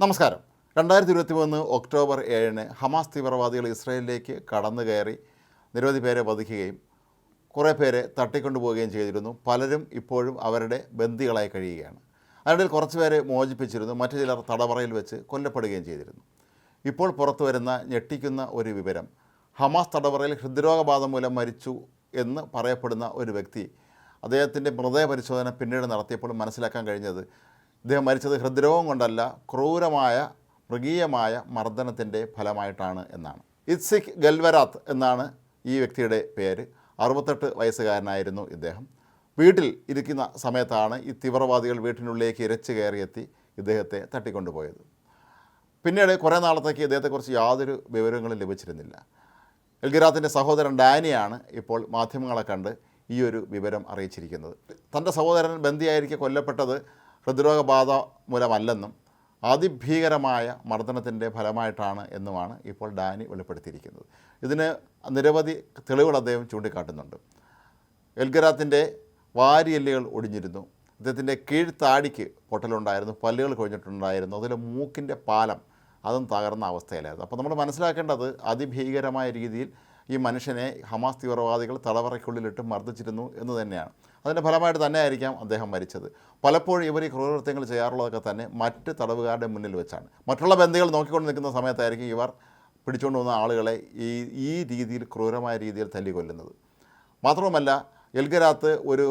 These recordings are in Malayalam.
നമസ്കാരം. രണ്ടായിരത്തി ഇരുപത്തി മൂന്ന് ഒക്ടോബർ ഏഴിന് ഹമാസ് തീവ്രവാദികൾ ഇസ്രയേലിലേക്ക് കടന്നു കയറി നിരവധി പേരെ വധിക്കുകയും കുറേ പേരെ തട്ടിക്കൊണ്ടുപോവുകയും ചെയ്തിരുന്നു. പലരും ഇപ്പോഴും അവരുടെ ബന്ദികളായി കഴിയുകയാണ്. അതിനിടയിൽ കുറച്ച് പേരെ മോചിപ്പിച്ചിരുന്നു. മറ്റു ചിലർ തടവറയിൽ വെച്ച് കൊല്ലപ്പെടുകയും ചെയ്തിരുന്നു. ഇപ്പോൾ പുറത്തു വരുന്ന ഞെട്ടിക്കുന്ന ഒരു വിവരം ഹമാസ് തടവറയിൽ ഹൃദ്രോഗബാധ മൂലം മരിച്ചു എന്ന് പറയപ്പെടുന്ന ഒരു വ്യക്തി അദ്ദേഹത്തിന്റെ മൃതദേഹ പരിശോധന പിന്നീട് നടത്തിയപ്പോൾ മനസ്സിലാക്കാൻ കഴിഞ്ഞത് ഇദ്ദേഹം മരിച്ചത് ഹൃദ്രോഗം കൊണ്ടല്ല ക്രൂരമായ മൃഗീയമായ മർദ്ദനത്തിന്റെ ഫലമായിട്ടാണ് എന്നാണ്. ഇത്സിഖ് ഗൽവരാത്ത് എന്നാണ് ഈ വ്യക്തിയുടെ പേര്. അറുപത്തെട്ട് വയസ്സുകാരനായിരുന്നു ഇദ്ദേഹം. വീട്ടിൽ ഇരിക്കുന്ന സമയത്താണ് ഈ തീവ്രവാദികൾ വീട്ടിനുള്ളിലേക്ക് ഇരച്ചു കയറിയെത്തി ഇദ്ദേഹത്തെ തട്ടിക്കൊണ്ടുപോയത്. പിന്നീട് കുറേ നാളത്തേക്ക് ഇദ്ദേഹത്തെക്കുറിച്ച് യാതൊരു വിവരങ്ങളും ലഭിച്ചിരുന്നില്ല. എൽഗിറാത്തിന്റെ സഹോദരൻ ഡാനിയാണ് ഇപ്പോൾ മാധ്യമങ്ങളെ കണ്ട് ഈ ഒരു വിവരം അറിയിച്ചിരിക്കുന്നത്. തന്റെ സഹോദരൻ ബന്ദിയായിരിക്കെ കൊല്ലപ്പെട്ടത് ഹൃദ്രോഗബാധ മൂലമല്ലെന്നും അതിഭീകരമായ മർദ്ദനത്തിന്റെ ഫലമായിട്ടാണ് എന്നുമാണ് ഇപ്പോൾ ഡാനി വെളിപ്പെടുത്തിയിരിക്കുന്നത്. ഇതിന് നിരവധി തെളിവുകൾ അദ്ദേഹം ചൂണ്ടിക്കാട്ടുന്നുണ്ട്. എൽഗരാത്തിന്റെ വാരിയെല്ലുകൾ ഒടിഞ്ഞിരുന്നു. അദ്ദേഹത്തിന്റെ കീഴ്ത്താടിക്ക് പൊട്ടലുണ്ടായിരുന്നു. പല്ലുകൾ കൊഴിഞ്ഞിട്ടുണ്ടായിരുന്നു. അതിൽ മൂക്കിന്റെ പാലം അതും തകർന്ന അവസ്ഥയിലായിരുന്നു. അപ്പോൾ നമ്മൾ മനസ്സിലാക്കേണ്ടത് അതിഭീകരമായ രീതിയിൽ ഈ മനുഷ്യനെ ഹമാസ് തീവ്രവാദികൾ തടവറയ്ക്കുള്ളിലിട്ട് മർദ്ദിച്ചിരുന്നു എന്ന് തന്നെയാണ്. അതിന്റെ ഫലമായിട്ട് തന്നെ ആയിരിക്കാം അദ്ദേഹം മരിച്ചത്. പലപ്പോഴും ഇവർ ഈ ക്രൂരകൃത്യങ്ങൾ ചെയ്യാറുള്ളതൊക്കെ തന്നെ മറ്റ് തടവുകാരുടെ മുന്നിൽ വെച്ചാണ്. മറ്റുള്ള ബന്ധികൾ നോക്കിക്കൊണ്ട് നിൽക്കുന്ന സമയത്തായിരിക്കും ഇവർ പിടിച്ചുകൊണ്ട് വന്ന ആളുകളെ ഈ ഈ രീതിയിൽ ക്രൂരമായ രീതിയിൽ തല്ലിക്കൊല്ലുന്നത്. മാത്രവുമല്ല എൽഗരാത്ത് ഒരു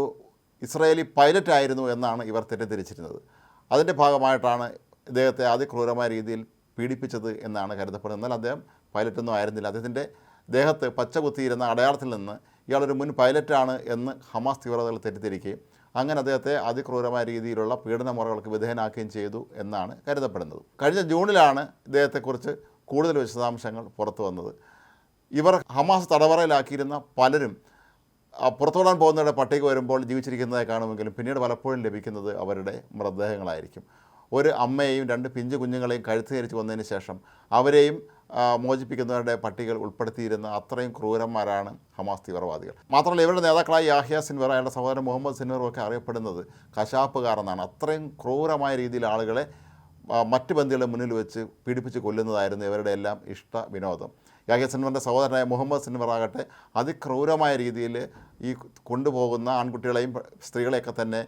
ഇസ്രായേലി പൈലറ്റ് ആയിരുന്നു എന്നാണ് ഇവർ തെറ്റിദ്ധരിച്ചിരുന്നത്. അതിന്റെ ഭാഗമായിട്ടാണ് ഇദ്ദേഹത്തെ അതിക്രൂരമായ രീതിയിൽ പീഡിപ്പിച്ചത് എന്നാണ് കരുതപ്പെടുന്നത്. എന്നാൽ അദ്ദേഹം പൈലറ്റൊന്നും ആയിരുന്നില്ല. അദ്ദേഹത്തിന്റെ ദേഹത്ത് പച്ച കുത്തിയിരുന്ന അടയാളത്തിൽ നിന്ന് ഇയാളൊരു മുൻ പൈലറ്റാണ് എന്ന് ഹമാസ് തീവ്രതകൾ തെറ്റിദ്ധരിക്കുകയും അങ്ങനെ അദ്ദേഹത്തെ അതിക്രൂരമായ രീതിയിലുള്ള പീഡന മുറകൾക്ക് വിധേയനാക്കുകയും ചെയ്തു എന്നാണ് കരുതപ്പെടുന്നത്. കഴിഞ്ഞ ജൂണിലാണ് ഇദ്ദേഹത്തെക്കുറിച്ച് കൂടുതൽ വിശദാംശങ്ങൾ പുറത്തു വന്നത്. ഇവർ ഹമാസ് തടവറയിലാക്കിയിരുന്ന പലരും പുറത്തുവിടാൻ പോകുന്നവരുടെ പട്ടിക വരുമ്പോൾ ജീവിച്ചിരിക്കുന്നതായി കാണുമെങ്കിലും പിന്നീട് പലപ്പോഴും ലഭിക്കുന്നത് അവരുടെ മൃതദേഹങ്ങളായിരിക്കും. ഒരു അമ്മയെയും രണ്ട് പിഞ്ചു കുഞ്ഞുങ്ങളെയും കഴുത്തേരിച്ച് വന്നതിന് ശേഷം അവരെയും മോചിപ്പിക്കുന്നവരുടെ പട്ടികൾ ഉൾപ്പെടുത്തിയിരുന്ന അത്രയും ക്രൂരന്മാരാണ് ഹമാസ് തീവ്രവാദികൾ. മാത്രമല്ല ഇവരുടെ നേതാക്കളായ യാഹിയ സിൻവർ അയാളുടെ സഹോദരൻ മുഹമ്മദ് സിൻവറും ഒക്കെ അറിയപ്പെടുന്നത് കശാപ്പുകാർ എന്നാണ് അത്രയും ക്രൂരമായ രീതിയിൽ ആളുകളെ മറ്റ് ബന്ധികളുടെ മുന്നിൽ വെച്ച് പീഡിപ്പിച്ച് കൊല്ലുന്നതായിരുന്നു ഇവരുടെ എല്ലാം ഇഷ്ട വിനോദം. യാഹിയ സിൻവറിന്റെ സഹോദരനായ മുഹമ്മദ് സിൻവർ ആകട്ടെ അതിക്രൂരമായ രീതിയിൽ ഈ കൊണ്ടുപോകുന്ന ആൺകുട്ടികളെയും സ്ത്രീകളെയൊക്കെ തന്നെ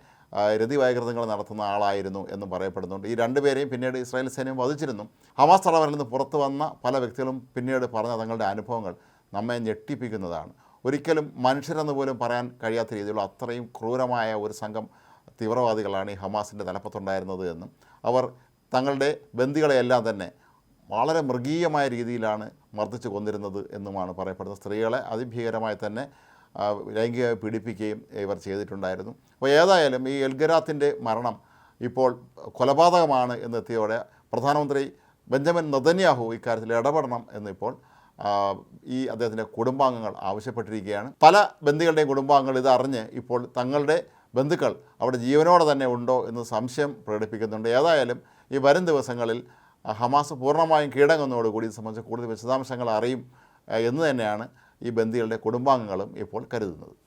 രതിവൈകൃതങ്ങൾ നടത്തുന്ന ആളായിരുന്നു എന്നും പറയപ്പെടുന്നുണ്ട്. ഈ രണ്ടുപേരെയും പിന്നീട് ഇസ്രായേൽ സൈന്യം വധിച്ചിരുന്നു. ഹമാസ് തടവറിൽ നിന്ന് പുറത്തു വന്ന പല വ്യക്തികളും പിന്നീട് പറഞ്ഞ തങ്ങളുടെ അനുഭവങ്ങൾ നമ്മെ ഞെട്ടിപ്പിക്കുന്നതാണ്. ഒരിക്കലും മനുഷ്യരെന്ന് പോലും പറയാൻ കഴിയാത്ത രീതിയിലുള്ള അത്രയും ക്രൂരമായ ഒരു സംഘം തീവ്രവാദികളാണ് ഈ ഹമാസിന്റെ തലപ്പത്തുണ്ടായിരുന്നത് എന്നും അവർ തങ്ങളുടെ ബന്ദികളെയെല്ലാം തന്നെ വളരെ മൃഗീയമായ രീതിയിലാണ് മർദ്ദിച്ചു കൊന്നിരുന്നത് എന്നുമാണ് പറയപ്പെടുന്നത്. സ്ത്രീകളെ അതിഭീകരമായി തന്നെ ലൈംഗികമായി പീഡിപ്പിക്കുകയും ഇവർ ചെയ്തിട്ടുണ്ടായിരുന്നു. അപ്പോൾ ഏതായാലും ഈ എൽഗരാത്തിന്റെ മരണം ഇപ്പോൾ കൊലപാതകമാണ് എന്നെത്തിയോടെ പ്രധാനമന്ത്രി ബെഞ്ചമിൻ നദന്യാഹു ഇക്കാര്യത്തിൽ ഇടപെടണം എന്നിപ്പോൾ ഈ അദ്ദേഹത്തിന്റെ കുടുംബാംഗങ്ങൾ ആവശ്യപ്പെട്ടിരിക്കുകയാണ്. പല ബന്ധികളുടെയും കുടുംബാംഗങ്ങൾ ഇത് ഇപ്പോൾ തങ്ങളുടെ ബന്ധുക്കൾ അവിടെ ജീവനോടെ തന്നെ ഉണ്ടോ എന്ന് സംശയം പ്രകടിപ്പിക്കുന്നുണ്ട്. ഏതായാലും ഈ വരും ദിവസങ്ങളിൽ ഹമാസ് പൂർണമായും കീഴടങ്ങുന്നതോടുകൂടി ഇത് സംബന്ധിച്ച് കൂടുതൽ വിശദാംശങ്ങൾ അറിയും എന്ന് തന്നെയാണ് ഈ ബന്ദികളുടെ കുടുംബാംഗങ്ങളും ഇപ്പോൾ കരുതുന്നത്.